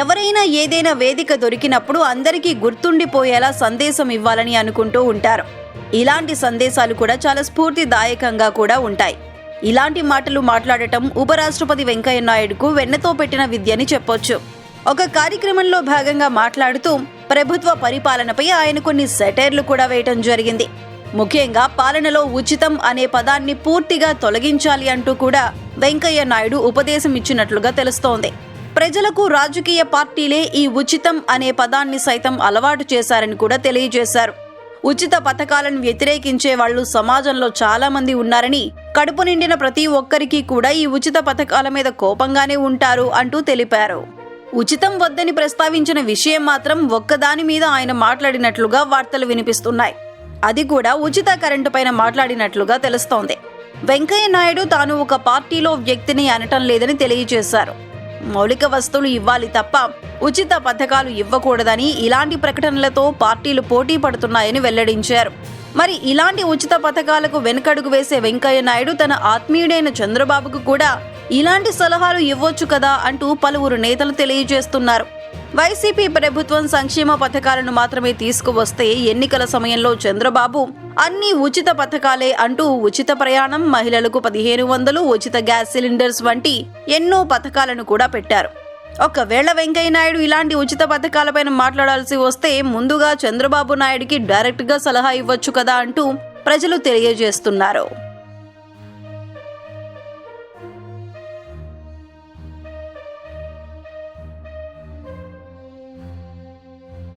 ఎవరైనా ఏదైనా వేదిక దొరికినప్పుడు అందరికీ గుర్తుండిపోయేలా సందేశం ఇవ్వాలని అనుకుంటూ ఉంటారు. ఇలాంటి సందేశాలు కూడా చాలా స్ఫూర్తిదాయకంగా కూడా ఉంటాయి. ఇలాంటి మాటలు మాట్లాడటం ఉపరాష్ట్రపతి వెంకయ్య నాయుడుకు వెన్నతో పెట్టిన విద్యని చెప్పొచ్చు. ఒక కార్యక్రమంలో భాగంగా మాట్లాడుతూ ప్రభుత్వ పరిపాలనపై ఆయన కొన్ని సెటైర్లు కూడా వేయటం జరిగింది. ముఖ్యంగా పాలనలో ఉచితం అనే పదాన్ని పూర్తిగా తొలగించాలి అంటూ కూడా వెంకయ్య నాయుడు ఉపదేశం ఇచ్చినట్లుగా తెలుస్తోంది. ప్రజలకు రాజకీయ పార్టీలే ఈ ఉచితం అనే పదాన్ని సైతం అలవాటు చేశారని కూడా తెలియజేశారు. ఉచిత పథకాలను వ్యతిరేకించే వాళ్ళు సమాజంలో చాలా మంది ఉన్నారని కడుపు నిండిన ప్రతి ఒక్కరికి కూడా ఈ ఉచిత పథకాల మీద కోపంగానే ఉంటారు అంటూ తెలిపారు. ఉచితం వద్దని ప్రస్తావించిన విషయం మాత్రం ఒక్కదాని మీద ఆయన మాట్లాడినట్లుగా వార్తలు వినిపిస్తున్నాయి. అది కూడా ఉచిత కరెంటు పైన మాట్లాడినట్లుగా తెలుస్తోంది. వెంకయ్య నాయుడు తాను ఒక పార్టీలో వ్యక్తిని అనటం లేదని తెలియజేశారు. మౌలిక వస్తువులు ఇవ్వాలి తప్ప ఉచిత పథకాలు ఇవ్వకూడదని ఇలాంటి ప్రకటనలతో పార్టీలు పోటీ పడుతున్నాయని వెల్లడించారు. మరి ఇలాంటి ఉచిత పథకాలకు వెనుకడుగు వేసే వెంకయ్య నాయుడు తన ఆత్మీయుడైన చంద్రబాబుకు కూడా ఇలాంటి సలహాలు ఇవ్వచ్చు కదా అంటూ పలువురు నేతలు తెలియజేస్తున్నారు. వైసీపీ ప్రభుత్వం సంక్షేమ పథకాలను మాత్రమే తీసుకువస్తే ఎన్నికల సమయంలో చంద్రబాబు అన్ని ఉచిత పథకాలే అంటూ ఉచిత ప్రయాణం మహిళలకు పదిహేను వందలు ఉచిత గ్యాస్ సిలిండర్స్ వంటి ఎన్నో పథకాలను కూడా పెట్టారు. ఒకవేళ వెంకయ్య నాయుడు ఇలాంటి ఉచిత పథకాలపైన మాట్లాడాల్సి వస్తే ముందుగా చంద్రబాబు నాయుడికి డైరెక్ట్గా సలహా ఇవ్వచ్చు కదా అంటూ ప్రజలు తెలియజేస్తున్నారు.